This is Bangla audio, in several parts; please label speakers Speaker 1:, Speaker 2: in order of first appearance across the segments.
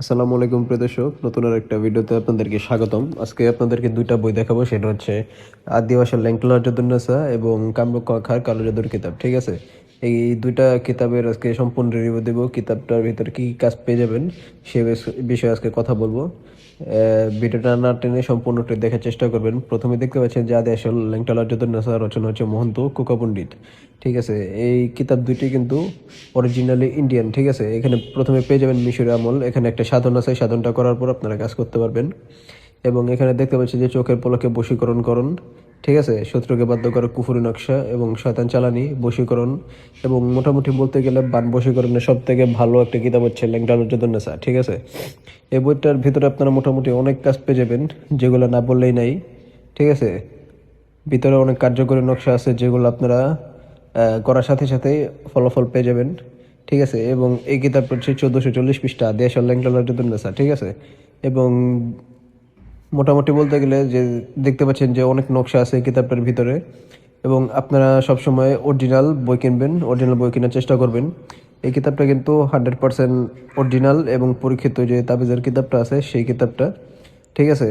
Speaker 1: আসসালামু আলাইকুম, প্রিয় দর্শক। নতুন আর একটা ভিডিওতে আপনাদেরকে স্বাগতম। আজকে আপনাদেরকে দুইটা বই দেখাবো, সেটা হচ্ছে আদিবাসী ল্যাংটলার যদুন্নাসা এবং কামরুক খার কালো জাদুর কিতাব, ঠিক আছে? এই দুইটা কিতাবের আজকে সম্পূর্ণ রিভিউ দেবো। কিতাবটার ভিতরে কী কী কাজ পেয়ে যাবেন সে বিষয়ে আজকে কথা বলব। ভিডিওটা না টেনে সম্পূর্ণটা দেখার চেষ্টা করবেন। প্রথমে দেখতে পাচ্ছেন যে আদি আসল ল্যাংটালার যদুন্নাসা রচনা হচ্ছে মহন্ত কুকা পণ্ডিত। ঠিক আছে, এই কিতাব দুইটি কিন্তু অরিজিনালি ইন্ডিয়ান ঠিক আছে? এখানে প্রথমে পেয়ে যাবেন মিশরি আমল। এখানে একটা সাধন আছে, সাধনটা করার পর আপনারা কাজ করতে পারবেন। এবং এখানে দেখতে পাচ্ছেন যে চোখের পলকে বশীকরণ করণ ঠিক আছে? শত্রুকে বাধ্য করে কুফুরি নকশা এবং শয়তান চালানি, বশীকরণ এবং মোটামুটি বলতে গেলে বান বশীকরণের সব থেকে ভালো একটা কিতাব হচ্ছে ল্যাংডালুদ্দনেসা ঠিক আছে? এই বইটার ভিতরে আপনারা মোটামুটি অনেক কাজ পেয়ে যাবেন, যেগুলো না বললেই নাই, ঠিক আছে? ভিতরে অনেক কার্যকরী নকশা আছে যেগুলো আপনারা করার সাথে সাথে ফলাফল পেয়ে যাবেন, ঠিক আছে? এবং এই কিতাবটা হচ্ছে চোদ্দোশো চল্লিশ পৃষ্ঠা, দেশ ল্যাংডালুদ্দনেসা ঠিক আছে? এবং মোটামুটি বলতে গেলে যে দেখতে পাচ্ছেন যে অনেক নকশা আছে কিতাবটার ভিতরে এবং আপনারা সবসময় অরিজিনাল বই কিনবেন অরিজিনাল বই কেনার চেষ্টা করবেন। এই কিতাবটা কিন্তু হান্ড্রেড পার্সেন্ট অরিজিনাল এবং পরীক্ষিত যে তাবিজের কিতাবটা আছে সেই কিতাবটা। ঠিক আছে?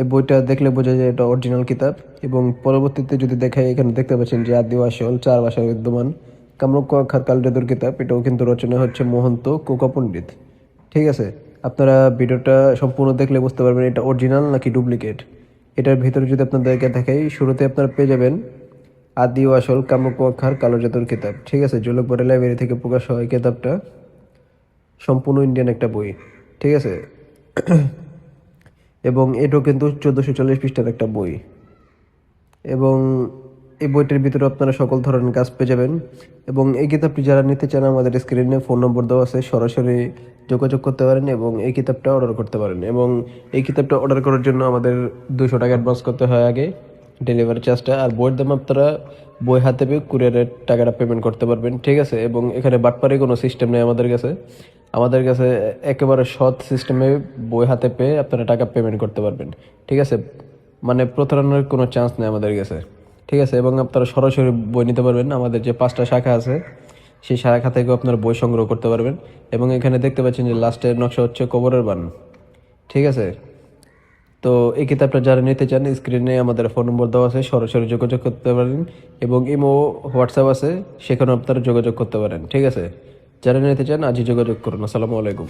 Speaker 1: এই বইটা দেখলে বোঝা যায় এটা অরিজিনাল কিতাব এবং পরবর্তীতে যদি দেখায় এখানে দেখতে পাচ্ছেন যে আদিবাসী হল চার ভাষায় বিদ্যমান কামরূপ খার কালজাদুর কিতাব। এটাও কিন্তু রচনা হচ্ছে মহন্ত কোকা পণ্ডিত। ঠিক আছে? আপনারা ভিডিওটা সম্পূর্ণ দেখলে বুঝতে পারবেন এটা অরিজিনাল নাকি ডুপ্লিকেট এটার ভিতরে যদি আপনাদেরকে দেখাই, শুরুতে আপনারা পেয়ে যাবেন আদি ও আসল কামকার কালো জাদুর কিতাব। ঠিক আছে, জলকবাড়ি লাইব্রেরি থেকে প্রকাশ হয় কিতাবটা। সম্পূর্ণ ইন্ডিয়ান একটা বই। ঠিক আছে? এবং এটাও কিন্তু চোদ্দোশো চল্লিশ পৃষ্ঠার একটা বই। এবং এই বইটির ভিতরে আপনারা সকল ধরনের কাজ পেয়ে যাবেন। এবং এই কিতাবটি যারা নিতে চান, আমাদের স্ক্রিনে ফোন নম্বর দেওয়া আছে। সরাসরি যোগাযোগ করতে পারেন এবং এই কিতাবটা অর্ডার করতে পারেন। এবং এই কিতাবটা অর্ডার করার জন্য আমাদের দুশো টাকা অ্যাডভান্স করতে হয় আগে ডেলিভারি চার্জটা আর বইয়ের দাম আপনারা বই হাতে পেয়ে কুরিয়ারের টাকাটা পেমেন্ট করতে পারবেন, ঠিক আছে? এবং এখানে বাটপারি কোনো সিস্টেম নেই আমাদের কাছে। আমাদের কাছে একেবারে সৎ সিস্টেমে বই হাতে পেয়ে আপনারা টাকা পেমেন্ট করতে পারবেন, ঠিক আছে? মানে প্রতারণার কোনো চান্স নেই আমাদের কাছে, ঠিক আছে? এবং আপনারা সরাসরি বই নিতে পারবেন। আমাদের যে পাঁচটা শাখা আছে সেই শাখা থেকেও আপনারা বই সংগ্রহ করতে পারবেন। এবং এখানে দেখতে পাচ্ছেন যে লাস্টের নকশা হচ্ছে কবরের বান। ঠিক আছে? তো এই কিতাবটা যারা নিতে চান স্ক্রিনে আমাদের ফোন নম্বর দেওয়া আছে, সরাসরি যোগাযোগ করতে পারেন। এবং ইমো হোয়াটসঅ্যাপ আছে, সেখানেও আপনারা যোগাযোগ করতে পারেন। ঠিক আছে? যারা নিতে চান, আজই যোগাযোগ করুন। আসসালামু আলাইকুম।